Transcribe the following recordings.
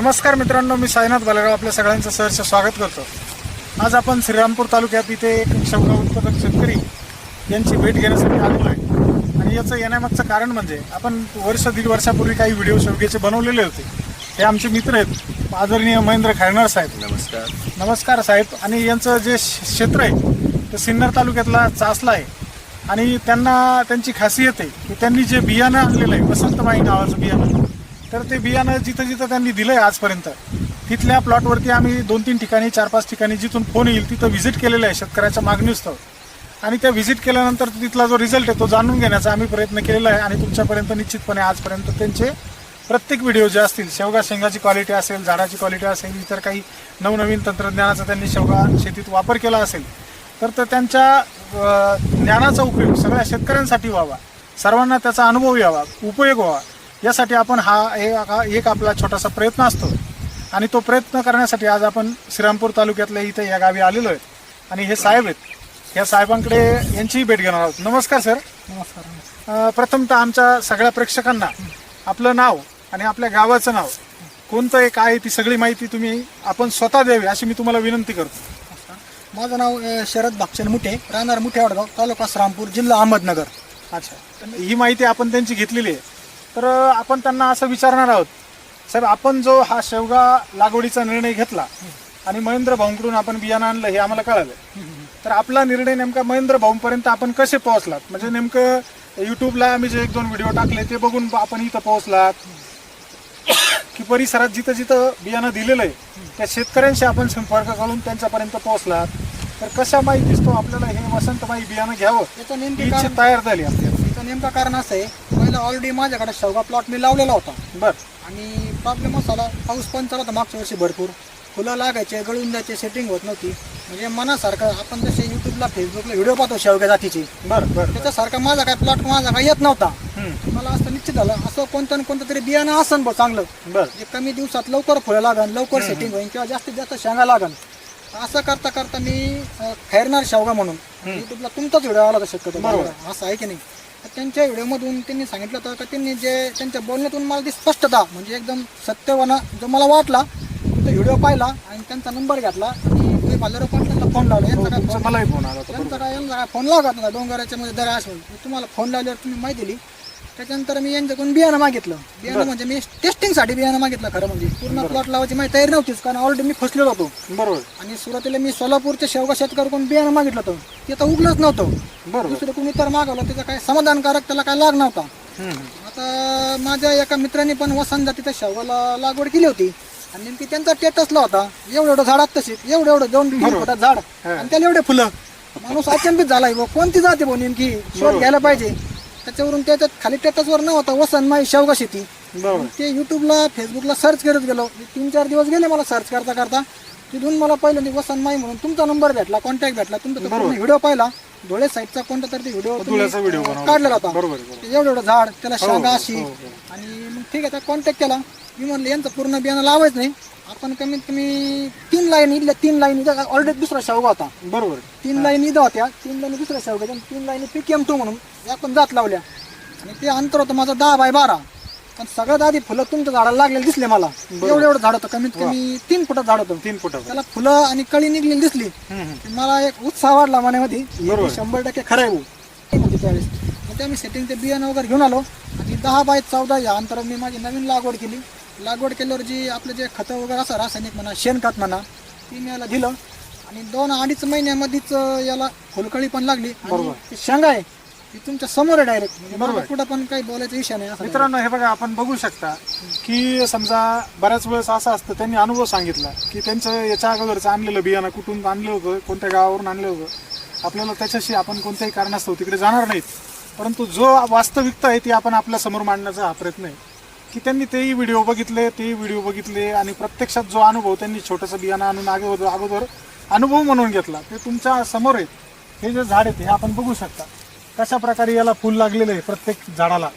नमस्कार मित्रांनो मी साईनाथ बालेराव आपल्या सगळ्यांचं सहर्ष स्वागत करतो. आज आपण श्रीरामपूर तालुक्यात इथे एक शेवगा उत्पादक शेतकरी यांची भेट घेण्यासाठी आलेलो आहे. आणि याचं येण्यामागचं कारण म्हणजे आपण वर्ष दीड वर्षापूर्वी काही व्हिडिओ शेवग्याचे बनवलेले होते. हे आमचे मित्र आहेत आदरणीय महेंद्र खायणार साहेब. नमस्कार. नमस्कार साहेब. आणि यांचं जे श- क्षेत्र आहे ते सिन्नर तालुक्यातला चासला आहे. आणि त्यांना त्यांची खासियत आहे की त्यांनी जे बियाणं आणलेलं आहे वसंतमाई नावाचं बियाणं तर ते बियाणं जिथं जिथं त्यांनी दिलं आहे आजपर्यंत तिथल्या प्लॉटवरती आम्ही दोन तीन ठिकाणी चार पाच ठिकाणी जिथून फोन येईल तिथं व्हिजिट केलेलं आहे शेतकऱ्याच्या मागणीस्तव आणि त्या व्हिजिट केल्यानंतर तिथला जो रिझल्ट आहे तो जाणून घेण्याचा आम्ही प्रयत्न केलेला आहे आणि तुमच्यापर्यंत निश्चितपणे आजपर्यंत त्यांचे प्रत्येक व्हिडिओ जे असतील शेवगा शेंगाची क्वालिटी असेल झाडाची क्वालिटी असेल इतर काही नवनवीन तंत्रज्ञानाचा त्यांनी शेवगा शेतीत वापर केला असेल तर तर त्यांच्या ज्ञानाचा उपयोग सगळ्या शेतकऱ्यांसाठी व्हावा. सर्वांना त्याचा अनुभव यावा उपयोग व्हावा. यासाठी आपण हा एक आपला छोटासा प्रयत्न असतो. आणि तो प्रयत्न करण्यासाठी आज आपण श्रीरामपूर तालुक्यातल्या इथे या गावी आलेलो आहे. आणि हे साहेब आहेत. या साहेबांकडे यांचीही भेट घेणार आहोत. नमस्कार सर. नमस्कार प्रथमतः आमच्या सगळ्या प्रेक्षकांना आपलं नाव आणि आपल्या गावाचं नाव कोणतं एक आहे ती सगळी माहिती तुम्ही आपण स्वतः द्यावी अशी मी तुम्हाला विनंती करतो. माझं नाव शरद भागचंद मुठे राहणार मुठे वडगाव तालुका श्रामपूर जिल्हा अहमदनगर. अच्छा. ही माहिती आपण त्यांची घेतलेली आहे. तर आपण त्यांना असं विचारणार आहोत. साहेब आपण जो हा शेवगा लागवडीचा निर्णय घेतला आणि महेंद्र भाऊंकडून आपण बियाणं आणलं हे आम्हाला कळालं. तर आपला निर्णय नेमका महेंद्र भाऊंपर्यंत आपण कसे पोहोचलात? म्हणजे नेमकं युट्यूबला आम्ही जे एक दोन व्हिडिओ टाकले ते बघून आपण इथं पोहोचलात. की परिसरात जिथं जिथं बियाणं दिलेलं आहे त्या शेतकऱ्यांशी आपण संपर्क करून त्यांच्यापर्यंत पोहोचलात. तर कशा माहितीच तो आपल्याला हे वसंतमाई बियाणं घ्यावं इच्छा तयार झाली आपल्याला. नेमकं कारण असं आहे पहिलं ऑलरेडी माझ्याकडे शेवगा प्लॉट मी लावलेला होता. बर. आणि प्रॉब्लेम असा आला पाऊस पण चालत होता मागच्या वर्षी भरपूर. फुलं लागायचे गळून जायचे सेटिंग होत नव्हती. म्हणजे मनासारखं आपण जसे युट्यूबला फेसबुकला व्हिडिओ पाहतो शेवग्या जातीचे. बर बर त्याच्यासारखा माझा काय प्लॉट माझा काय येत नव्हता. मला असं निश्चित झालं असं कोणतं ना कोणतं तरी बियाणं असन बघ चांगलं. बर. जे कमी दिवसात लवकर फुलं लागन लवकर सेटिंग होईल किंवा जास्तीत जास्त शेंगा लागन. असं करता करता मी अं, खैरनार शेवगा म्हणून. युट्यूबला तुमचाच व्हिडिओ आला होता शक्यतो. बरोबर. असं आहे की नाही? तर त्यांच्या व्हिडिओमधून त्यांनी सांगितलं होतं का त्यांनी जे त्यांच्या बोलण्यातून मला ती स्पष्टता म्हणजे एकदम सत्यवाना जो मला वाटला तो व्हिडिओ पाहिला आणि त्यांचा नंबर घेतला. आणि मी पाटलांना फोन लावला. यांचा काय फोन मलाही फोन आला होता त्यांचा बरोबर. काय यांचा काय फोन लागत नव्हता डोंगराच्या मध्ये दरा असेल तुम्हाला फोन लावल्यावर तुम्ही माहिती दिली. त्याच्यानंतर मी यांच्याकडून बियाणं मागितलं. बियाणं म्हणजे मी टेस्टिंगसाठी बियाणं मागितलं खरं म्हणजे. पूर्ण प्लॉट लावायची माझी तयारी नव्हतीच कारण ऑलरेडी मी फसलेलो होतो. बरोबर. आणि सुरुवातीला मी सोलापूरच्या शेवगा शेतकऱ्याकडून बियाणं मागितलं होतं. ते तर उगलंच नव्हतं. बरोबर. दुसरं कोणी तर मागवलं त्याचं काय समाधानकारक त्याला काय लाग नव्हता. आता माझ्या एका मित्राने पण वसंत जातीच्या शेवगाला लागवड केली होती. आणि नेमकी त्यांचा टेटसला होता. एवढं एवढं झाडात तशीच एवढं एवढं दोन. फुटात झाड. आणि त्याला एवढे फुलं. माणूस अचंबित झालाय कोणती जाते भाऊ नेमकी? शोध. घ्यायला पाहिजे. त्याच्यावरून त्याच्यात खाली टेटसवर नव्हता वसंत माई शेवगा शेती. बरोबर. ते युट्यूबला फेसबुकला सर्च करत गेलो. तीन चार दिवस गेले मला सर्च करता करता. तिथून मला पहिल्यांदा वसंत माई म्हणून तुमचा नंबर भेटला कॉन्टॅक्ट भेटला. तुमचा व्हिडिओ पाहिला. धुळे साईडचा कोणता तरी व्हिडिओ धुळ्याचा व्हिडिओ बनवला. काढलेला होता. बरोबर आहे, बरोबर. ते एवढं एवढं झाड त्याला शेंगा हो, अशी. हो, हो. आणि मग ठीक आहे त्या कॉन्टॅक्ट केला. मी म्हणलं यांचं पूर्ण बियाणं लावायचं नाही. आपण कमीत कमी तीन लाईन इथल्या तीन लाईन ऑलरेडी दुसरा शेवगा होता. बरोबर. तीन लाईन इथं होत्या तीन लाईन दुसऱ्या आणि तीन लाईन पी एम टू म्हणून. या आपण जात लावल्या. आणि ते अंतर होतं माझं दहा बाय बारा. पण सगळ्यात आधी फुलं तुमच्या झाडाला लागलेले दिसले मला. एवढं एवढं झाड होतं कमीत कमी तीन फुटात झाड होतं. तीन फुटावर त्याला फुलं आणि कळी निघलेली दिसली. की मला एक उत्साह वाढला मनामध्ये. हे. शंभर टक्के खरं आहे भाऊ. होती त्यावेळेस मग ते मी सेटिंग ते बियाणं वगैरे घेऊन आलो. आणि दहा बाय चौदा या अंतरात मी माझी नवीन लागवड केली. लागवड केल्यावर जी आपले जे खतं वगैरे असं रासायनिक म्हणा शेणखत म्हणा ती मी याला दिलं. आणि दोन अडीच महिन्यामध्येच याला फुलकळी पण लागली. आणि बरोबर. ती शेंगा आहे ती तुमच्यासमोर डायरेक्ट म्हणजे मला कुठं पण काही बोलायचा विषय नाही असं मित्रांनो हे बघा आपण बघू शकता की समजा बऱ्याच वेळेस असं असतं त्यांनी अनुभव सांगितला की त्यांचं याच्या अगोदरचं आणलेलं बियाणं कुठून आणलं होतं कोणत्या गावावरून आणलं होतं. आपल्याला त्याच्याशी आपण कोणत्याही कारणास्तव तिकडे जाणार नाहीत. परंतु जो वास्तविकता आहे ती आपण आपल्यासमोर मांडण्याचा हा प्रयत्न आहे. की त्यांनी तेही व्हिडिओ बघितले तेही व्हिडिओ बघितले आणि प्रत्यक्षात जो अनुभव त्यांनी छोटंसं बियाणं आणून अगोदर अगोदर अनुभव म्हणून घेतला ते तुमच्यासमोर आहेत. हे जे झाड आहेत हे आपण बघू शकता. कशा प्रकारे याला फुल लागलेलं आहे प्रत्येक झाडाला?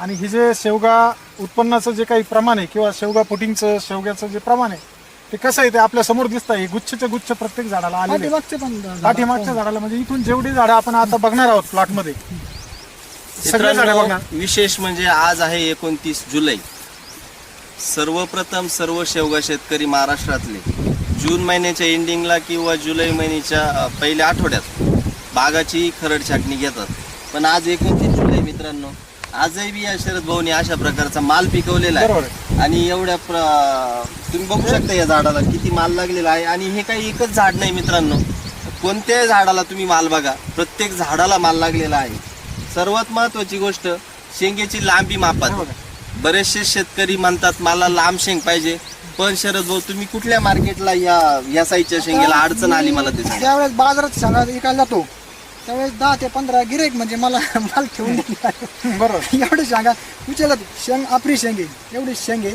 आणि हे जे शेवगा उत्पन्नाचं जे काही प्रमाण आहे किंवा शेवगा फुटिंगचं शेवग्याचं जे प्रमाण आहे ते कसं आहे ते आपल्यासमोर दिसत आहे. गुच्छचे गुच्छ प्रत्येक झाडाला आलेले आहे. पाठीमागचे पण झाडं- पाठीमागच्या झाडाला म्हणजे इथून जेवढी झाडं आपण आता बघणार आहोत प्लॉटमध्ये सगळे झाडं मित्रांनो, बघा विशेष म्हणजे आज आहे एकोणतीस जुलै. सर्वप्रथम सर्व शेवगा शेतकरी महाराष्ट्रातले जून महिन्याच्या एंडिंगला किंवा जुलै महिन्याच्या अ, पहिल्या आठवड्यात बागाची खरड छाटणी घेतात. पण आज एकोणतीस जुलै मित्रांनो. आजही बी या शरद भाऊनी अशा प्रकारचा माल पिकवलेला आहे. आणि एवढ्या प्र तुम्ही बघू शकता या झाडाला किती माल लागलेला आहे. आणि हे काही एकच झाड नाही मित्रांनो. कोणत्याही झाडाला तुम्ही माल बघा. प्रत्येक झाडाला माल लागलेला आहे. सर्वात महत्वाची गोष्ट शेंगेची लांबी मापात. बरेचसे शेतकरी म्हणतात मला लांब शेंग पाहिजे. पण शरद भाऊ तुम्ही कुठल्या मार्केटला या या साईजच्या शेंगेला अडचण आली मला ते सांगा ज्यावेळेस बाजारात शेंगा विकायला जातो त्यावेळेस दहा ते पंधरा गिरेक म्हणजे मला माल ठेवून बरोबर. एवढे शेंगा विचारलं शेंग आपली शेंग आहे. एवढी शेंग आहे.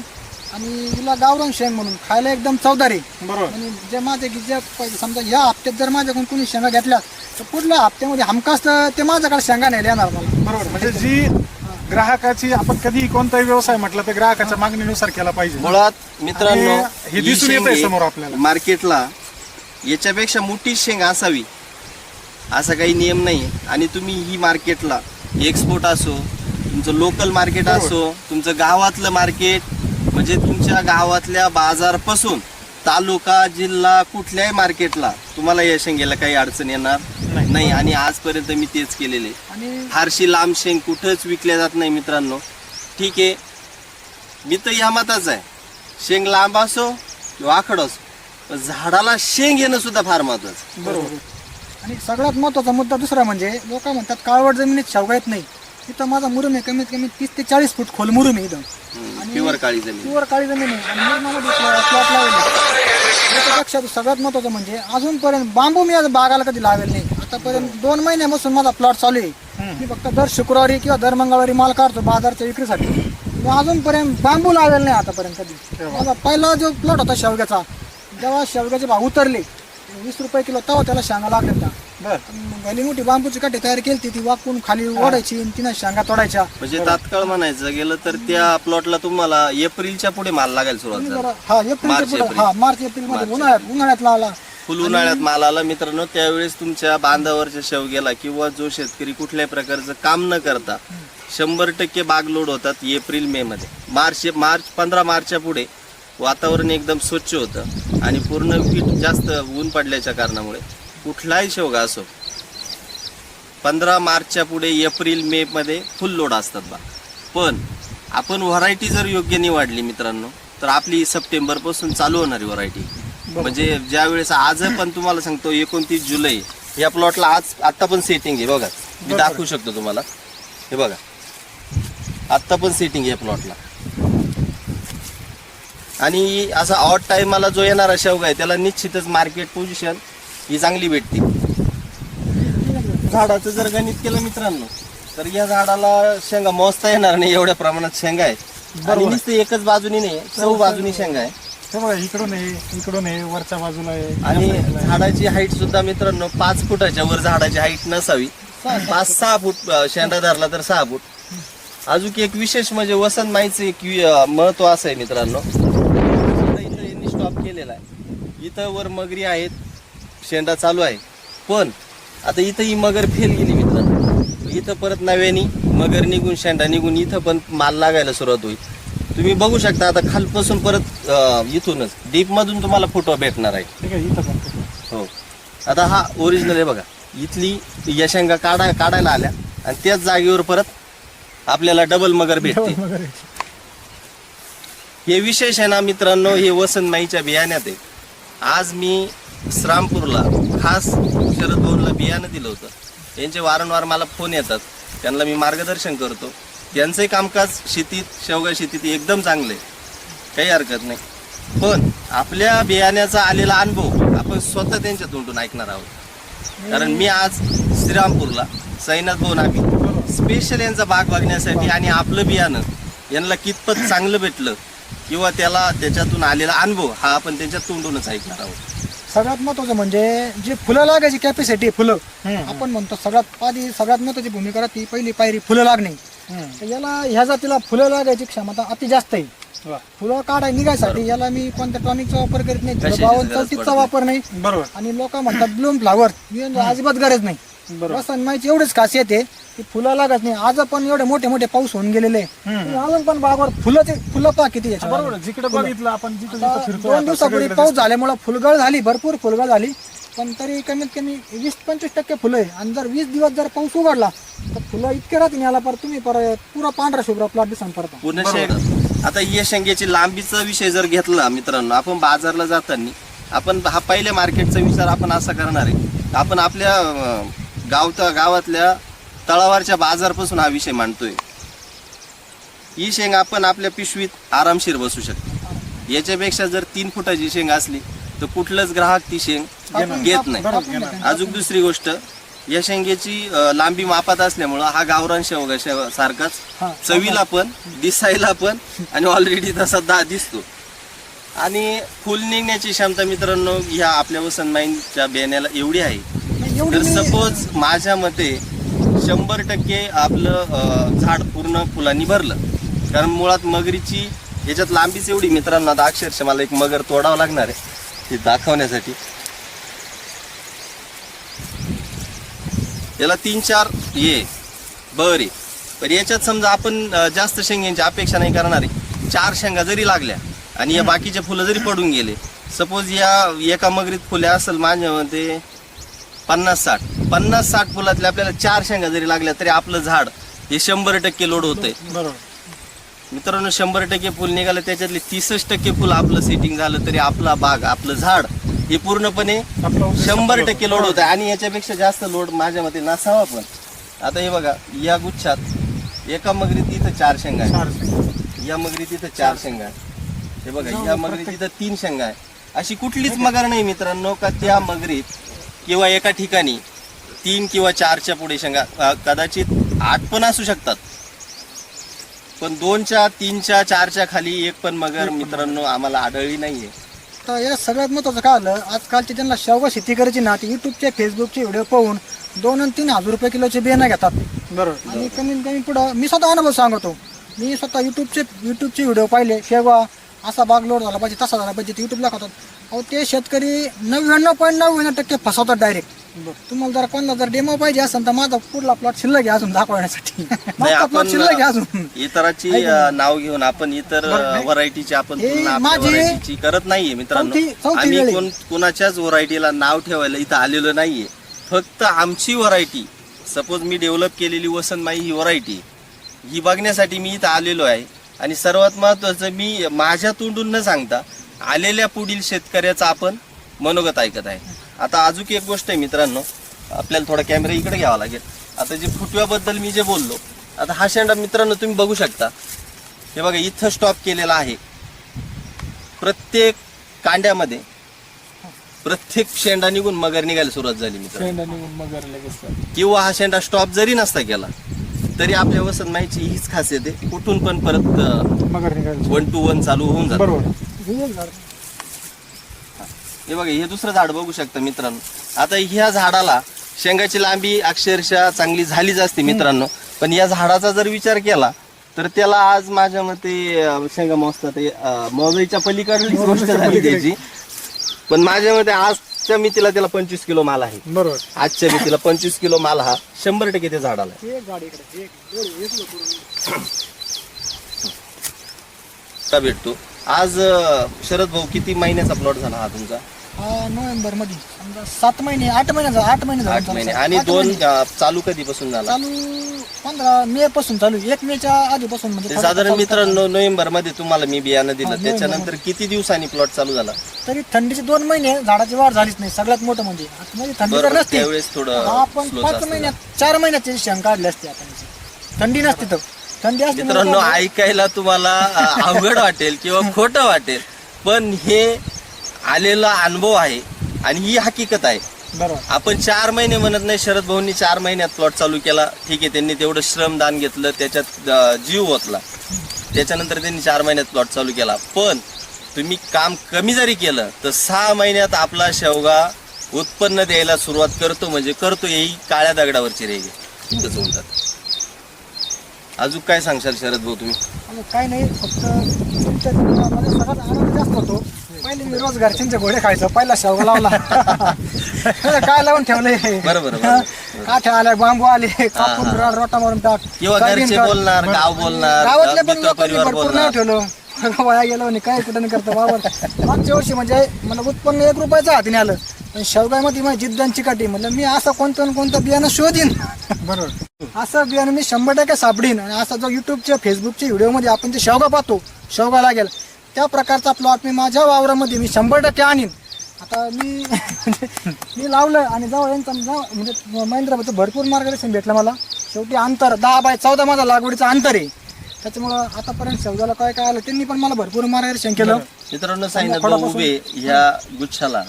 आणि तिला गावरान शेंग म्हणून खायला एकदम चवदार आहे. बरोबर. आणि जे माझे की जे समजा या हप्त्यात जर माझ्याकडून कोणी शेंगा घेतल्या तर पुढल्या हप्त्यामध्ये हमखास तर ते माझ्याकडे शेंगा नाही येणार मला. बरोबर. म्हणजे जी ग्राहकाची आपण कधी कोणताही व्यवसाय म्हटलं तर ग्राहकाच्या मागणीनुसार केला पाहिजे. मुळात मित्रांनो हे दिसून शेंगे समोर आपल्याला. मार्केटला याच्यापेक्षा मोठी शेंग असावी. असा काही नियम नाही. आणि तुम्ही ही मार्केटला एक्सपोर्ट असो तुमचं लोकल मार्केट बरोबर. असो तुमचं गावातलं मार्केट म्हणजे तुमच्या गावातल्या बाजारपासून तालुका जिल्हा कुठल्याही मार्केटला तुम्हाला या शेंगेला काही अडचण येणार नाही. नाही. आणि आजपर्यंत मी तेच केलेले. फारशी लांब शेंग कुठंच विकल्या जात नाही मित्रांनो. ठीक आहे. मी तर या मताचा आहे. शेंग लांब असो किंवा आखड असो पण झाडाला शेंग येणं सुद्धा फार महत्वाचं बरोबर. आणि सगळ्यात महत्त्वाचा मुद्दा दुसरा म्हणजे लोक म्हणतात काळवट जमिनीत शेवगा येत नाही. तिथं माझा मुरुम आहे कमीत कमी तीस ते चाळीस फूट खोल मुरुम आहे इथं. प्युअर काळी जमीन. प्युअर काळी जमीन आहे. आणि मुरुमामध्ये प्लॉट लावले त्याच्यापेक्षा सगळ्यात महत्वाचं म्हणजे अजूनपर्यंत बांबू मी आज बागाला कधी लावेल नाही. आतापर्यंत दोन महिन्यापासून माझा प्लॉट चालू आहे. मी फक्त दर शुक्रवारी किंवा दर मंगळवारी माल काढतो बाजारच्या विक्रीसाठी. मी अजूनपर्यंत बांबू लावेल नाही आतापर्यंत कधी. माझा पहिला जो प्लॉट होता शेवग्याचा जेव्हा शेवग्याचे भाव उतरले. वीस रुपये किलो तेव्हा त्याला शेंगा बर. भली मोठी बांबूची काठी तयार केली ती वाकून खाली ओढायची आणि तिनं शेंगा तोडायच्या. म्हणजे तात्काळ म्हणायचं गेलं तर त्या प्लॉटला तुम्हाला एप्रिलच्या पुढे माल लागायला सुरुवात झाली. हा एप्रिलच्या मार्च, एप्रिल. हा मार्च एप्रिलमध्ये उन्हाळ्यात उन्हाळ्यात लावला. फुल उन्हाळ्यात माल आला. मित्रांनो त्यावेळेस तुमच्या बांधावरच्या शेवग्याला किंवा जो शेतकरी कुठल्याही प्रकारचं काम न करता शंभर टक्के बाग लोड होतात एप्रिल मे मध्ये मार्च मार्च पंधरा मार्चच्या पुढे वातावरण एकदम स्वच्छ होतं आणि पूर्ण हीट जास्त ऊन पडल्याच्या कारणामुळे कुठलाही शेवगा असो पंधरा मार्चच्या पुढे एप्रिल मे मध्ये फुल लोड असतात बा. पण आपण व्हरायटी जर योग्य निवडली मित्रांनो तर आपली सप्टेंबरपासून चालू होणारी व्हरायटी. म्हणजे ज्या वेळेस आज पण तुम्हाला सांगतो एकोणतीस जुलै या प्लॉटला आज आता पण सेटिंग आहे बघा. मी. दाखवू शकतो तुम्हाला. हे बघा. आत्ता पण सेटिंग आहे प्लॉटला. आणि असा ऑट टाइमाला जो येणारा शेवगा आहे त्याला निश्चितच मार्केट पोझिशन ही चांगली भेटते. झाडाचं जर गणित केलं मित्रांनो तर या झाडाला शेंगा मोजता येणार नाही एवढ्या प्रमाणात शेंगा आहे आणि. नुसतं एकच बाजूनी नाही चौ बाजूनी शेंगा आहे हे बघा इकडून आहे इकडून आहे वरच्या बाजूला आहे. आणि. झाडाची हाईट सुद्धा मित्रांनो पाच फुटाच्या वर झाडाची हाईट नसावी. पाच सहा फूट शेंडा धरला तर सहा फूट. अजून एक विशेष म्हणजे वसंत माईचं एक महत्त्व असं आहे मित्रांनो इथं इथं यांनी स्टॉप केलेला आहे इथं वर मगरी आहेत शेंडा चालू आहे. पण आता इथं ही मगर फेल गेली मित्रांनो. इथं परत नव्याने मगर निघून शेंडा निघून इथं पण माल लागायला सुरुवात होईल. तुम्ही बघू शकता आता खालपासून परत इथूनच डीप मधून तुम्हाला फोटो भेटणार आहे. हो. आता हा ओरिजिनल आहे बघा. इथली यशंगा काढा काढायला आल्या आणि त्याच जागेवर परत आपल्याला डबल मगर भेटते हे विशेष आहे ना मित्रांनो हे वसंत माईच्या बियाण्यात आहे. आज मी श्रामपूरला खास शरद भवनला बियाणं दिलं होतं. यांचे वारंवार मला फोन येतात. त्यांना मी मार्गदर्शन करतो. त्यांचंही कामकाज शेतीत शेवगा शेतीत एकदम चांगलं आहे. काही हरकत नाही. पण आपल्या बियाण्याचा आलेला अनुभव आपण स्वतः त्यांच्या तोंडून ऐकणार आहोत. कारण मी आज श्रीरामपूरला सैनाथ भवन आम्ही स्पेशल यांचा भाग बघण्यासाठी आणि आपलं बियाणं यांना कितपत चांगलं भेटलं किंवा त्याला त्याच्यातून आलेला अनुभव हा आपण त्यांच्या तोंडूनच ऐकणार आहोत सगळ्यात महत्वाचं म्हणजे जे फुलं लागायची कॅपॅसिटी फुलं. आपण म्हणतो सगळ्यात आधी सगळ्यात महत्वाची भूमिका ती पहिली पायरी फुलं लागणे. तर याला ह्या जातीला फुलं लागायची क्षमता अति जास्त आहे. फुलं काढाय निघायसाठी याला मी कोणत्या टॉनिकचा वापर करीत नाही बावन चौतीसचा वापर नाही बरोबर आणि लोक म्हणतात ब्लूम फ्लावर अजिबात गरज नाही बरोबर. रसन माहिती एवढीच खासियत आहे की फुलं लागत नाही. आज पण एवढे मोठे मोठे पाऊस होऊन गेलेले हम्म. अजून पण बागावर फुलं ते फुलं पहा किती याच्यावर. बरोबर आहे. जिकडे बघितलं आपण जिथं जिथं आता फिरतो दोन आता दिवसापूर्वी सगळीकडे पाऊस झाल्यामुळे फुलगळ झाली भरपूर फुलगळ झाली. पण तरी कमीत कमी वीस पंचवीस टक्के फुलं आहे आणि जर वीस दिवस जर पाऊस उघडला तर फुलं इतके राहतील याला पर तुम्ही पर पुरा पांढरा शुभ्र प्लॉट दिसून पडता शेंग आता या शेंग्याची लांबीचा विषय जर घेतला मित्रांनो आपण बाजारला जाताना आपण हा पहिल्या मार्केटचा विचार आपण असा करणार आहे. आपण आपल्या अं, गावता गावातल्या तळावरच्या बाजारपासून हा विषय मांडतोय ही शेंग आपण आपल्या पिशवीत आरामशीर बसू शकतो याच्यापेक्षा जर तीन फुटाची शेंग असली तर कुठलंच ग्राहक ती शेंग घेत नाही. अजून दुसरी गोष्ट या शेंगेची लांबी मापात असल्यामुळं हा गावरान शेवगा शेव सारखाच. चवीला पण दिसायला पण आणि ऑलरेडी तसा दा दिसतो आणि फुल निघण्याची क्षमता मित्रांनो ह्या आपल्या वसंतमाईंच्या बेण्याला एवढी आहे तर सपोज माझ्या मते शंभर टक्के आपलं झाड पूर्ण फुलांनी भरलं. कारण मुळात मगरीची याच्यात लांबीच एवढी. मित्रांनो आता अक्षरशः मला एक मगर तोडावं लागणार आहे. ते दाखवण्यासाठी. याला तीन चार ये. बरे. पण याच्यात समजा आपण जास्त शेंग्यांची अपेक्षा नाही करणार आहे. चार शेंगा जरी लागल्या आणि या बाकीचे फुलं जरी पडून गेले सपोज या एका मगरीत फुले असेल माझ्या मते पन्नास साठ. पन्नास साठ फुलातले आपल्याला चार शेंगा जरी लागल्या तरी आपलं झाड हे शंभर टक्के लोड होतंय. बरोबर. मित्रांनो शंभर टक्के फुल निघालं त्याच्यातले तीसच टक्के फुल आपलं सेटिंग झालं तरी आपला बाग आपलं झाड हे पूर्णपणे शंभर टक्के लोड होत आहे आणि याच्यापेक्षा जास्त लोड माझ्या मते नसावा पण. आता हे बघा या गुच्छात एका मगरीत इथं चार शेंगा आहे चार. या मगरीत इथं चार शेंगा आहे हे बघा या मगरीत इथं तीन शेंगा आहे अशी कुठलीच मगर नाही मित्रांनो का त्या मगरीत किंवा एका ठिकाणी तीन किंवा चारच्या पुढे शेंगा कदाचित आठ पण असू शकतात. पण दोनच्या तीनच्या चारच्या खाली एक पण मगर मित्रांनो आम्हाला आढळली नाहीये. तर या सगळ्यात महत्वाचं काय आलं? आजकालचे ज्यांना शेवगा शेती करायची ना ते युट्यूबचे फेसबुकचे व्हिडिओ पाहून दोन आणि तीन हजार रुपये किलोचे बियाणं घेतात. बरोबर आणि कमीत कमी पुढं मी स्वतः अनुभव सांगतो. मी स्वतः युट्यूबचे युट्यूबचे व्हिडिओ पाहिले शेवगा असा बाग लोड झाला पाहिजे तसा झाला पाहिजे ते युट्यूबला खातात अहो ते शेतकरी नव्याण्णव पॉईंट नव्याण्णव टक्के फसवतात डायरेक्ट तुम्हाला जर कोणाला जर डेमो पाहिजे असेल तर माझा पुढला प्लॉट शिल्लक आहे अजून दाखवण्यासाठी. माझा प्लॉट शिल्लक आहे अजून. इतराची नाव घेऊन आपण इतर. व्हरायटीची आपण हे आपल्या माझी करत नाहीये मित्रांनो. चौथी- आम्ही आहे. कोण कोणाच्याच व्हरायटीला नाव ठेवायला इथं आलेलो नाहीये. फक्त आमची व्हरायटी सपोज मी डेव्हलप केलेली वसंतमाई ही व्हरायटी ही बघण्यासाठी मी इथं आलेलो आहे. आणि सर्वात महत्वाचं मी माझ्या तोंडून न सांगता आलेल्या पुढील शेतकऱ्याचं आपण मनोगत ऐकत आहे. आता अजून एक गोष्ट आहे मित्रांनो आपल्याला थोडा कॅमेरा इकडे घ्यावा लागेल. आता जे फुटव्याबद्दल मी जे बोललो आता हा शेंडा मित्रांनो तुम्ही बघू शकता. हे बघा इथं स्टॉप केलेला आहे. प्रत्येक कांड्यामध्ये प्रत्येक शेंडा निघून मगर निघायला सुरुवात झाली मित्रांनो. शेंडा निघून मगर लगेच किंवा हा शेंडा स्टॉप जरी नसता केला तरी आपल्या वसंत माईची हीच खासियत आहे. कुठून पण परत मगर निघायला वन टू वन चालू होऊन जातं. बरोबर. हे बघा हे दुसरं झाड बघू शकता मित्रांनो. आता ह्या झाडाला शेंगाची लांबी अक्षरशः चांगली झालीच असते मित्रांनो. पण या झाडाचा जर विचार केला तर त्याला आज माझ्या मते अं, शेंगा मोजतात मोजायच्या पलीकडली गोष्ट झाली त्याची. पण माझ्या मते आजच्या मितीला त्याला पंचवीस किलो माल आहे बरोबर आजच्या मितीला पंचवीस किलो माल हा शंभर टक्के त्या झाडाला आहे. एक गाडी इकडे एक एवढं- एक लोकं. का भेटतो आज अं, शरद भाऊ किती महिन्याचा प्लॉट झाला हा तुमचा नोव्हेंबरमध्ये समजा सात महिने आठ महिने झाले आठ महिने झाले आठ महिने. आणि आठ दोन महिने. अं, चालू कधीपासून झाला? चालू पंधरा मे पासून चालू एक मेच्या आधीपासून म्हणजे ते साधारण मित्रांनो नोव्हेंबरमध्ये तुम्हाला मी बियाणं दिलं. त्याच्यानंतर किती दिवसांनी प्लॉट चालू झाला? तरी थंडीचे दोन महिने झाडाची वाढ झालीच नाही सगळ्यात मोठं म्हणजे. आता म्हणजे थंडी तर बरोबर नसते. त्यावेळेस थोडं आपण slow पाच. महिन्यात चार महिन्याची शेंग काढली असते आपण थंडी नसते तर. थंडी असते मित्रांनो म्हणजे ऐकायला तुम्हाला अं, अवघड वाटेल किंवा खोटं वाटेल. पण हे आलेला अनुभव आहे आणि ही हकीकत आहे. बरोबर. आपण चार महिने म्हणत नाही शरद भाऊंनी चार महिन्यात प्लॉट चालू केला. ठीक आहे त्यांनी तेवढं श्रमदान घेतलं त्याच्यात अं, जीव ओतला. त्याच्यानंतर त्यांनी चार महिन्यात प्लॉट चालू केला. पण तुम्ही काम कमी जरी केलं तर सहा महिन्यात आपला शेवगा उत्पन्न द्यायला सुरुवात करतो म्हणजे करतो ही काळ्या दगडावरची रेगे इतकंच जातं अजून काय सांगशाल शरद भाऊ तुम्ही? आणि काही नाही फक्त तुमच्या जीवनामध्ये सगळ्यात आनंद जास्त होतो. पहिले मी रोज घरच्यांचे घोडे खायचो. पहिला शेवगा लावला. काय लावून ठेवले बरोबर, बरोबर. काठे आले बांबू आले कापून. रॉड- रोटा मारून टाक. किंवा. बोलणार गाव बोलणार गावातले पण मित्र लोकांनी परिवार भरपूर नाव बोलणार ठेवलं. वाया गेलो आणि काय कुठं नाही करतो वावर. मागच्या वर्षी म्हणजे मला उत्पन्न एक रुपयाचं हातीने आलं. पण शेवगामध्ये माझी जिद्दांची काठी म्हणलं मी असं कोणतं न कोणतं बियाणं शोधीन? बरोबर. असं बियाणं मी शंभर टक्के सापडीन. आणि असा जो युट्यूबच्या फेसबुकच्या व्हिडिओमध्ये आपण जे शेवगा पाहतो शेवगा लागेल. त्या प्रकारचा प्लॉट मी माझ्या वावरामध्ये मी शंभर टक्के आणीन. आता मी मी लावलं आणि जेव्हा यांचा जेव्हा म्हणजे महेंद्राबाचं भरपूर मार्गदर्शन भेटलं मला. शेवटी अंतर दहा बाय चौदा माझा लागवडीचं अंतर आहे. त्याच्यामुळं आतापर्यंत शेवगाला काय काय आलं त्यांनी पण मला भरपूर मार्गदर्शन केलं. मित्रांनो सांगितलं उभे ह्या गुच्छाला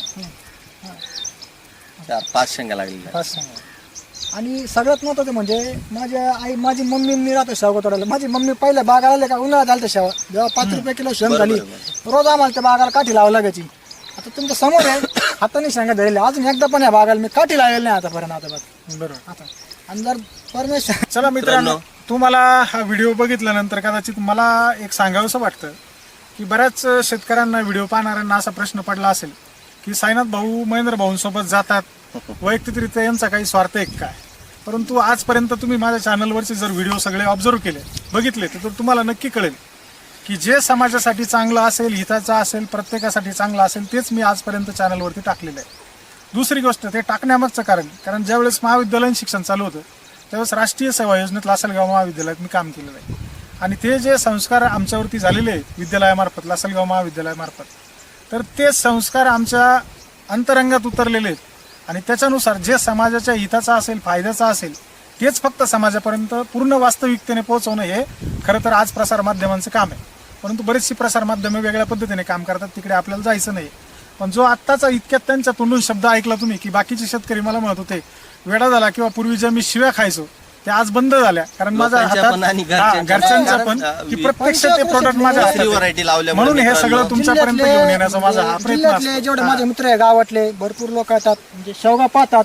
चार पाच शेंगा लागलेल्या पाच सांगा. आणि सगळ्यात महत्वाचं म्हणजे माझ्या आई माझी मम्मी मी राहतो शेवगा तोडायला माझी मम्मी पहिल्या बागाला आले का उन्हाळ्यात आलते शेवा जेव्हा पाच रुपये किलो शेंग झाली. रोज आम्हाला त्या बागाला काठी लावा लागायची. आता तुमच्यासमोर आहे हाताने शेंगा धरले. अजून एकदा पण या बागाला मी काठी लावलेली नाही आतापर्यंत आता बघ. बरोबर. आता. आणि जर परमेश्वर चला मित्रांनो. तुम्हाला हा व्हिडिओ बघितल्यानंतर कदाचित मला एक सांगावंसं वाटतं की बऱ्याच शेतकऱ्यांना व्हिडिओ पाहणाऱ्यांना असा प्रश्न पडला असेल की साईनाथ भाऊ महेंद्र भाऊंसोबत जातात. वैयक्तिकरित्या यांचा काही स्वार्थ एक काय? परंतु आजपर्यंत तुम्ही माझ्या चॅनलवरचे जर व्हिडिओ सगळे ऑब्झर्व केले बघितले तर तुम्हाला नक्की कळेल की जे समाजासाठी चांगलं असेल हिताचं असेल प्रत्येकासाठी चांगलं असेल तेच मी आजपर्यंत चॅनलवरती टाकलेलं आहे. दुसरी गोष्ट ते टाकण्यामागचं कारण कारण ज्यावेळेस महाविद्यालयीन शिक्षण चालू होतं त्यावेळेस राष्ट्रीय सेवा योजनेत लासलगाव महाविद्यालयात मी काम केलेलं आहे. आणि ते जे संस्कार आमच्यावरती झालेले आहेत विद्यालयामार्फत लासलगाव महाविद्यालयामार्फत तर ते संस्कार आमच्या अंतरंगात उतरलेले आहेत. आणि त्याच्यानुसार जे समाजाच्या हिताचा असेल फायद्याचा असेल तेच फक्त समाजापर्यंत पूर्ण वास्तविकतेने पोहोचवणं हे खरं तर आज प्रसार माध्यमांचं काम आहे. परंतु बरीचशी प्रसार माध्यमे वेगळ्या पद्धतीने काम करतात तिकडे आपल्याला जायचं नाही. पण जो आत्ताचा इतक्यात त्यांच्या तोंडून शब्द ऐकला तुम्ही की बाकीचे शेतकरी मला म्हणत होते वेडा झाला किंवा पूर्वी ज्या मी शिव्या खायचो त्या आज बंद झाल्या कारण माझ्या लोकांच्या हातात पण आणि हा, घरच्यांच्या घरच्यांच्या पण. पण कारण, की अं, प्रत्यक्ष ते प्रोडक्ट माझ्या दुसरी हातात व्हरायटी आहे. लावल्यामुळे म्हणून हे मित्रांनो, सगळं तुमच्यापर्यंत घेऊन येण्याचा माझा हा प्रयत्न जिल्ह्यातले असतो. जेवढे. माझे मित्र आहे गावातले भरपूर लोक येतात म्हणजे शेवगा पाहतात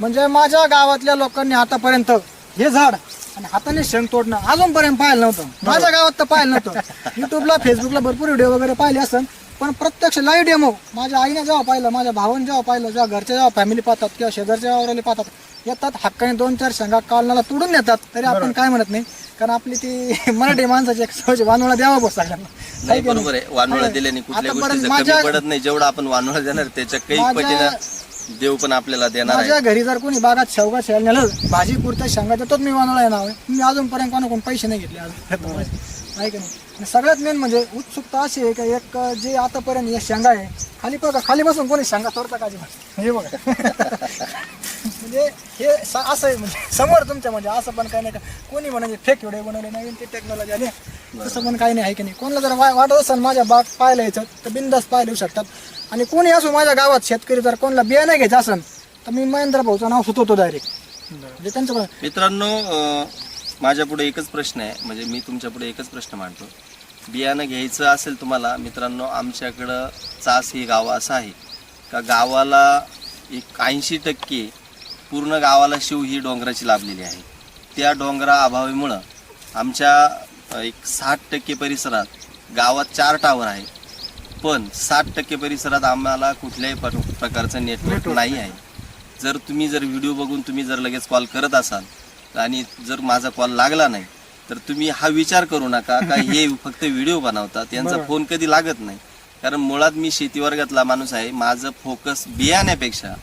म्हणजे माझ्या गावातल्या लोकांनी आतापर्यंत हे झाड आणि हाताने शेंग तोडणं अजूनपर्यंत पाहिलं नव्हतं माझ्या गावात तर पाहिलं नव्हतं युट्यूबला फेसबुकला भरपूर व्हिडिओ वगैरे पाहिले असन पण प्रत्यक्ष लाईव्ह डेमो माझ्या आईने जेव्हा पाहिलं माझ्या भावाने जेव्हा पाहिलं जेव्हा घरच्या जेव्हा फॅमिली पाहतात किंवा शेजारच्या वावराले पाहतात येतात हक्काने दोन चार शेंगा कालनाला तोडून नेतात. तरी आपण काय म्हणत नाही? कारण आपली ती मराठी माणसाची एक सवय वानवळा द्यावा बस सगळ्यांना. नाही नाही? बरोबर आहे. वानोळा आहे. दिल्याने कुठल्या आतापर्यंत गोष्टीचं माझ्या- कमी पडत नाही. जेवढं आपण वानोळा देणार त्याच्या काही माझ्या- पटीनं देव पण आपल्याला देणार आहे. माझ्या घरी जर कोणी बागात शेवगा शेल नेलं भाजी पुरत्या शेंगा देतोच मी वानवळा नाव आहे. मी अजूनपर्यंत कोणाकडून पैसे नाही घेतले अजून आहे की नाही? आणि सगळ्यात मेन म्हणजे उत्सुकता अशी आहे का एक जे आतापर्यंत हे शेंगा आहे खाली बघा खाली बसून कोणी शेंगा तोडता का अजिबात? हे बघा. म्हणजे हे स- असं आहे म्हणजे समोर तुमच्या म्हणजे असं पण काही नाही का कोणी म्हणजे फेक व्हिडिओ बनवले नवीन ते टेक्नॉलॉजी आली तसं पण काही नाही आहे की नाही? कोणाला जर वा- वाटत असेल माझ्या बाग पाहायला यायचं तर बिंदास पाहायला येऊ शकतात. आणि कोणी असो माझ्या गावात शेतकरी जर कोणाला बिया नाही घ्यायचं असेल तर मी महेंद्र भाऊचं नाव सुचवतो डायरेक्ट म्हणजे त्यांचं मित्रांनो अं, माझ्या पुढे एकच प्रश्न आहे म्हणजे मी तुमच्यापुढे एकच प्रश्न मांडतो. बियाणं घ्यायचं असेल तुम्हाला मित्रांनो आमच्याकडं चास हे गाव असं आहे. का गावाला एक ऐंशी टक्के पूर्ण गावाला शिव ही डोंगराची लाभलेली आहे. त्या डोंगरा अभावीमुळं आमच्या एक साठ टक्के परिसरात गावात चार टावर आहे पण साठ टक्के परिसरात आम्हाला कुठल्याही पर- प्रकारचं नेटवर्क नाही आहे. जर तुम्ही जर व्हिडिओ बघून तुम्ही जर लगेच कॉल करत असाल आणि जर माझा कॉल लागला नाही तर तुम्ही हा विचार करू नका का हे फक्त व्हिडिओ बनवतात यांचा. फोन कधी लागत नाही. कारण मुळात मी शेती वर्गातला माणूस आहे माझं फोकस बियाण्यापेक्षा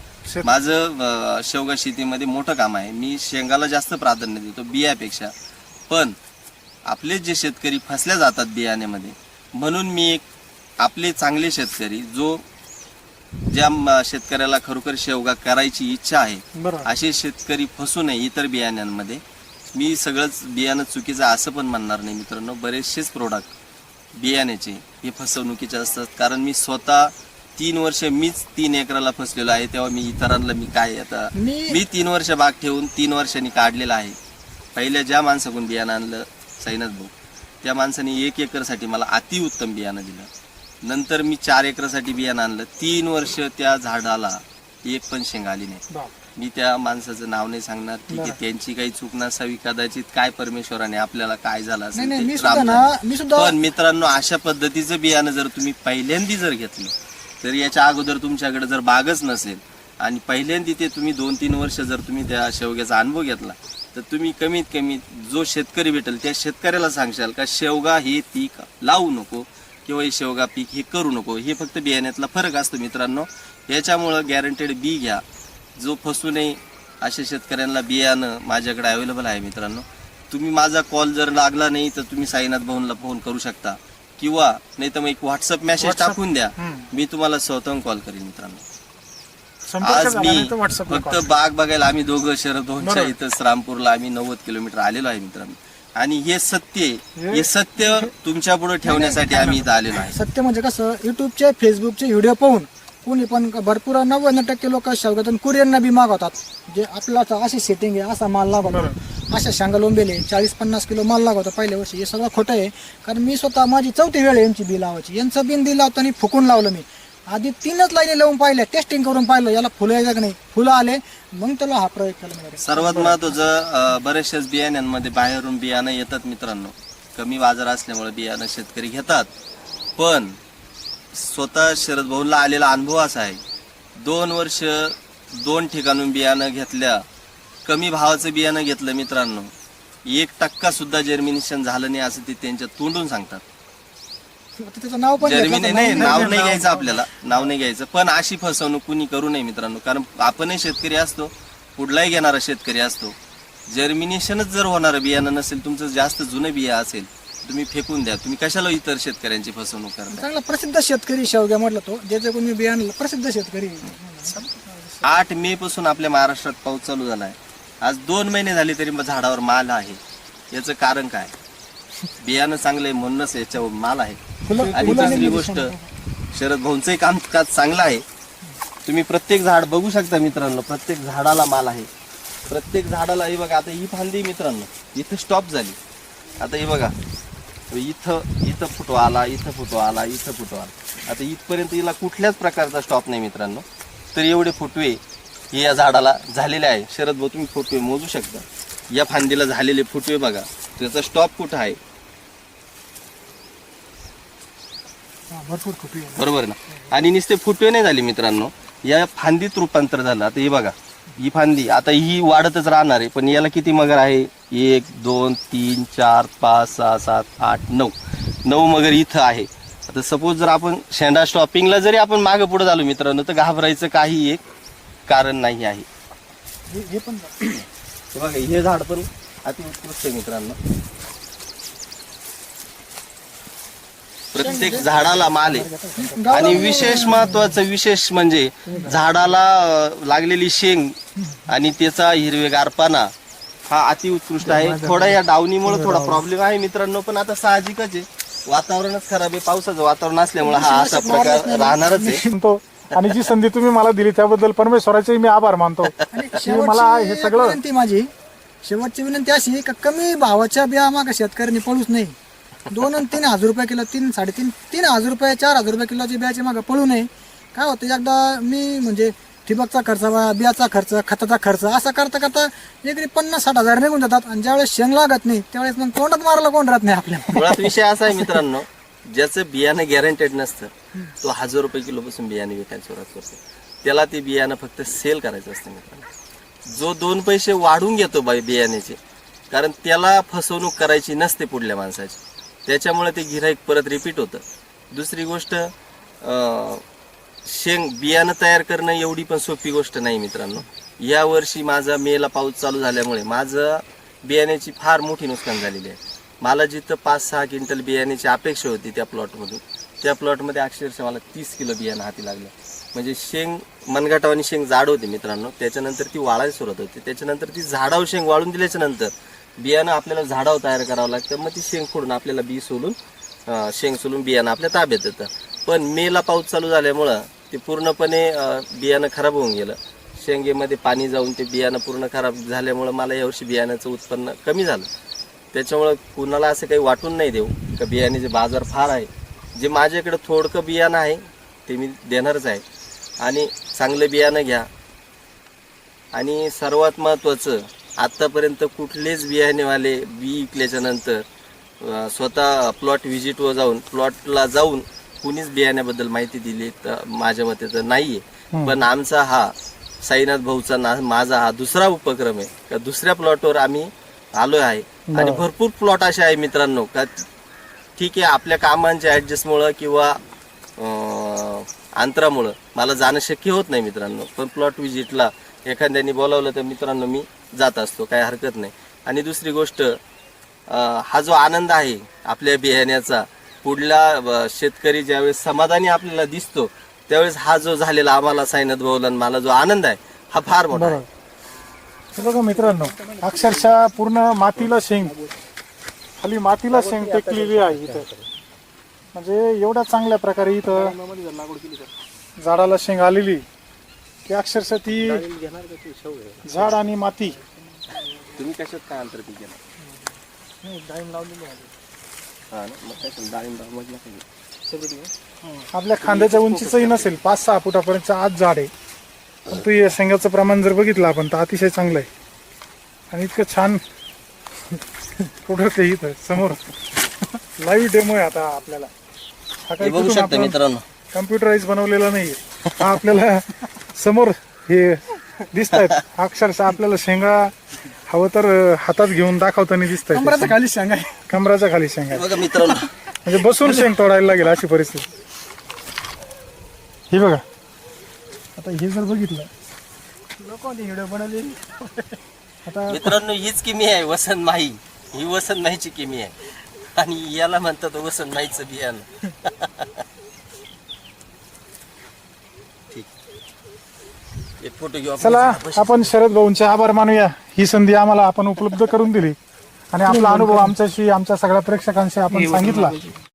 माझं शेवगा शेतीमध्ये मोठं काम आहे. मी शेंगाला जास्त प्राधान्य देतो बियापेक्षा. पण आपले जे शेतकरी फसल्या जातात बियाण्यामध्ये म्हणून मी एक आपले चांगले शेतकरी जो ज्या शेतकऱ्याला खरोखर शेवगा करायची इच्छा आहे असे शेतकरी फसू नये इतर बियाण्यांमध्ये. मी सगळंच बियाणं चुकीचं असं पण म्हणणार नाही मित्रांनो. बरेचसेच प्रोडक्ट बियाण्याचे हे फसवणुकीचे असतात. कारण मी स्वतः तीन वर्ष मीच तीन एकराला फसलेलो आहे. तेव्हा मी इतरांना मी काय आता मी- मी तीन वर्ष बाग ठेवून तीन वर्षांनी काढलेला आहे. पहिल्या ज्या माणसाकडून बियाणं आणलं साईनाथ भाऊ त्या माणसाने एक एकरसाठी मला अतिउत्तम बियाणं दिलं. नंतर मी चार एकरसाठी बियाणं आणलं. तीन वर्ष त्या झाडाला एक पण शेंग आली नाही. मी त्या माणसाचं नाव नाही सांगणार. ठीक आहे त्यांची काही चूक नसावी कदाचित. काय परमेश्वराने आपल्याला काय झालं असेल ते पण मित्रांनो अशा पद्धतीचं बियाणं जर तुम्ही पहिल्यांदी जर घेतलं तर याच्या अगोदर तुमच्याकडे जर बागच नसेल आणि पहिल्यांदी ते तुम्ही दोन तीन वर्ष जर तुम्ही त्या शेवग्याचा अनुभव घेतला तर तुम्ही कमीत कमी जो शेतकरी भेटेल त्या शेतकऱ्याला सांगशाल का शेवगा हे पीक लावू नको. किंवा हे शेवगा पीक हे करू नको हे फक्त बियाण्यातला फरक असतो मित्रांनो याच्यामुळं गॅरंटेड बी घ्या जो फसू नये अशा शेतकऱ्यांना बियाणं माझ्याकडे अवेलेबल आहे मित्रांनो तुम्ही माझा कॉल जर लागला नाही तर तुम्ही साईनाथ भवनला फोन करू शकता किंवा नाही तर मग एक व्हॉट्सअप मेसेज. टाकून द्या. मी तुम्हाला स्वतःहून कॉल करेन मित्रांनो आज मी फक्त. बाग बघायला आम्ही दोघं शरद बरोबर. इथं श्रामपूरला आम्ही नव्वद किलोमीटर आलेलो आहे मित्रांनो आणि हे सत्य आहे. हे- सत्य तुमच्यापुढे ठेवण्यासाठी आम्ही इथं आलेलो आहे. सत्य म्हणजे कसं युट्यूबचे फेसबुकचे व्हिडिओ पाहून कोणी पण भरपूर नव्याण्णव टक्के लोक शेवगातून कुरिअरना बी मागवतात. जे तर अशी सेटिंग आहे असा माल लागवतो अशा शांगा लोंबेले चाळीस पन्नास किलो माल लागवतो पहिल्या वर्षी. हे सगळं खोटं आहे. कारण मी स्वतः माझी चौथी वेळ आहे यांची बी लावायची. यांचं बिन बी लावताना फुकून लावलं मी. आधी तीनच लाईनी लावून पाहिल्या टेस्टिंग करून पाहिलं याला फुलं यायचं का नाही? फुलं आले मग त्याला हा प्रयोग केला सर्वात महत्वाचं अं, बऱ्याचशाच बियाण्यांमध्ये बाहेरून बियाणं येतात मित्रांनो. कमी बाजार असल्यामुळे बियाणं शेतकरी घेतात. पण स्वतः शरद भाऊला आलेला अनुभव असा आहे दोन वर्ष दोन ठिकाणून बियाणं घेतल्या कमी भावाचं बियाणं घेतलं मित्रांनो. एक टक्का सुद्धा जर्मिनेशन झालं नाही असं ते त्यांच्या तोंडून सांगतात. त्याचं नाव पण घेतलं जर्मिने तर नाही नाव- नाही घ्यायचं आपल्याला. नाव नाही घ्यायचं. पण अशी फसवणूक कुणी करू नये मित्रांनो. कारण आपणही शेतकरी असतो. पुढलाही घेणारा शेतकरी असतो. जर्मिनेशनच जर होणारं बियाणं नसेल तुमचं जास्त जुनं बिया असेल तुम्ही फेकून द्या. तुम्ही कशाला इतर शेतकऱ्यांची फसवणूक करता? चांगला प्रसिद्ध शेतकरी शेवग्या म्हटलं तो ज्याचं कोणी बियाणं प्रसिद्ध शेतकरी. आठ मे पासून आपल्या महाराष्ट्रात पाऊस चालू झाला आहे आज दोन महिने झाले तरी मग झाडावर माल आहे. याचं कारण काय? बियाणं चांगलं आहे म्हणूनच याच्यावर माल आहे. आणि दुसरी गोष्ट. शरद भाऊंचंही कामकाज चांगलं आहे. तुम्ही प्रत्येक झाड बघू शकता मित्रांनो प्रत्येक झाडाला माल आहे. प्रत्येक झाडाला हे बघा आता ही फांदी मित्रांनो इथं स्टॉप झाली. आता हे बघा इथं इथं फुटो आला इथं फुटो आला इथं फुटो आला. आता इथपर्यंत हिला कुठल्याच प्रकारचा स्टॉप नाही मित्रांनो. तर एवढे फुटवे हे या झाडाला झालेले आहे. शरद भाऊ तुम्ही फुटवे मोजू शकता. या फांदीला झालेले फुटवे बघा. त्याचा स्टॉप कुठं आहे हा, भरपूर. बरोबर ना? आणि नुसते फुटवे नाही झाले मित्रांनो. या फांदीत रूपांतर झालं. आता हे बघा ही फांदी. आता ही वाढतच राहणार आहे पण याला किती मगर आहे? एक दोन तीन चार पाच सहा सात आठ नऊ. नऊ मगर इथं आहे. आता सपोज जर आपण शेंडा स्टॉपिंगला जरी आपण मागे पुढे झालो मित्रांनो तर घाबरायचं काही एक कारण नाही आहे. हे पण हे बघा हे झाड पण अतिउत्कृष्ट आहे मित्रांनो. प्रत्येक झाडाला माल आहे. आणि विशेष महत्वाचं विशेष म्हणजे झाडाला लागलेली शेंग आणि त्याचा हिरवेगारपणा हा अतिउत्कृष्ट आहे. थोडा या डावणीमुळे थोडा प्रॉब्लेम आहे मित्रांनो पण आता साहजिकच आहे. वातावरणच खराब आहे. पावसाचं वातावरण असल्यामुळे हा असा प्रकार राहणारच आहे. आणि जी संधी तुम्ही मला दिली त्याबद्दल परमेश्वराचे मी आभार मानतो. मला हे सगळं विनंती माझी शेवटची विनंती अशी आहे का कमी भावाच्या बिया मागा शेतकऱ्यांनी पळूच नाही दोन आणि तीन हजार रुपये किलो तीन साडेतीन तीन हजार रुपये चार हजार रुपये किलोची बियाची मागं पळू नये. काय होतं एकदा मी म्हणजे ठिबकचा खर्च बियाचा खर्च खताचा खर्च असा करता करता एकरी पन्नास साठ हजार निघून जातात आणि ज्यावेळेस शेंग लागत नाही त्यावेळेस मग तोंडात मारायला कोण राहत नाही आपल्याला. मुळात विषय असा आहे मित्रांनो ज्याचं बियाणं गॅरंटेड नसतं तो हजार रुपये किलो पासून बियाणे विकायला सुरुवात करतो. त्याला ते बियाणं फक्त सेल करायचं असतं मित्रांनो. जो दोन पैसे वाढून घेतो बाई बियाण्याचे कारण त्याला फसवणूक करायची नसते पुढल्या माणसाची. त्याच्यामुळे ते गिराईक परत रिपीट होतं. दुसरी गोष्ट शेंग बियाणं तयार करणं एवढी पण सोपी गोष्ट नाही मित्रांनो. या वर्षी माझा मेला पाऊस चालू झाल्यामुळे माझं बियाण्याची फार मोठी नुकसान झालेली आहे. मला जिथं पाच सहा क्विंटल बियाण्याची अपेक्षा होती त्या प्लॉटमधून त्या प्लॉटमध्ये अक्षरशः मला तीस किलो बियाणं हाती लागलं. म्हणजे शेंग मनगटावानी शेंग जाड होती मित्रांनो. त्याच्यानंतर ती वाळायला सुरुवात होती. त्याच्यानंतर ती झाडावर शेंग वाळून दिल्याच्यानंतर बियाणं आपल्याला झाडावर तयार करावं लागतं. मग ती शेंग फोडून आपल्याला बी सोलून शेंग सोलून बियाणं आपल्या ताब्यात येतं पण मेला पाऊस चालू झाल्यामुळं ते पूर्णपणे बियाणं खराब होऊन गेलं. शेंगेमध्ये पाणी जाऊन ते बियाणं पूर्ण खराब झाल्यामुळं मला यावर्षी बियाण्याचं उत्पन्न कमी झालं. त्याच्यामुळं कुणाला असं काही वाटून नाही देऊ का बियाण्याचे बाजार फार आहे. जे माझ्याकडं थोडकं बियाणं आहे ते मी देणारच आहे. आणि चांगलं बियाणं घ्या. आणि सर्वात महत्त्वाचं आत्तापर्यंत कुठलेच बियाणेवाले बी विकल्याच्या नंतर स्वतः प्लॉट व्हिजिटवर जाऊन प्लॉटला जाऊन कुणीच बियाण्याबद्दल माहिती दिली तर माझ्या मते तर नाहीये. पण आमचा हा साईनाथ भाऊचा ना माझा हा दुसरा उपक्रम आहे. का दुसऱ्या प्लॉटवर आम्ही आलो आहे. आणि भरपूर प्लॉट असे आहे मित्रांनो. का ठीक आहे आपल्या कामांच्या ऍडजस्टमुळं किंवा अंतरामुळं. मला जाणं शक्य होत नाही मित्रांनो. पण प्लॉट विजिटला एखाद्याने बोलावलं तर मित्रांनो मी जात असतो. काही हरकत नाही. आणि दुसरी गोष्ट हा जो आनंद आहे आपल्या बियाण्याचा पुढला शेतकरी ज्यावेळेस समाधानी आपल्याला दिसतो त्यावेळेस हा जो झालेला आम्हाला साईनाथ भाऊला आणि मला जो आनंद आहे हा फार मोठा आहे. बघा मित्रांनो अक्षरशः पूर्ण मातीला शेंग खाली मातीला शेंग टेकलेली आहे इथं. म्हणजे एवढ्या चांगल्या प्रकारे इथं झाडाला शेंग आलेली. की अक्षरशः ती झाड आणि माती. तुम्ही कशात काय अंतर पीक घेणार? हा ना मग काय डाळिंब मधला काही आपल्या खांद्याच्या उंचीचंही नसेल पाच सहा फुटापर्यंत आज झाड आहे. पण तू या शेंगाचं प्रमाण जर बघितलं आपण तर अतिशय चांगलं आहे. आणि इतकं छान कुठं ते इथं समोर. लाईव्ह डेमो आहे आता आपल्याला. हा हे काही बघू कुठून शकता आपण मित्रांनो. कम्प्युटराईज बनवलेला नाहीये. हा आपल्याला समोर हे दिसत आहेत अक्षरशः आपल्याला शेंगा हवं तर अं, हातात घेऊन दाखवताना दिसत कमराच्या आहेत खाली शेंगा आहे कमराच्या खाली शेंगा हे आहेत. बघा मित्रांनो. म्हणजे बसून शेंग तोडायला लागेल अशी परिस्थिती. ही बघा. आता हे जर बघितलं. लोकांनी व्हिडिओ बनवलेली. आता मित्रांनो हीच किमी आहे वसंत माही. ही वसंत माहीची किमी आहे. आणि याला म्हणतात वसंत माहीचं बियाणं. ठीक. एक फोटो घेऊ आपण. चला आपण शरद भाऊंचे आभार मानूया. ही संधी आम्हाला आपण उपलब्ध करून दिली. आणि आपला अनुभव आमच्याशी आमच्या सगळ्या प्रेक्षकांशी आपण सांगितला.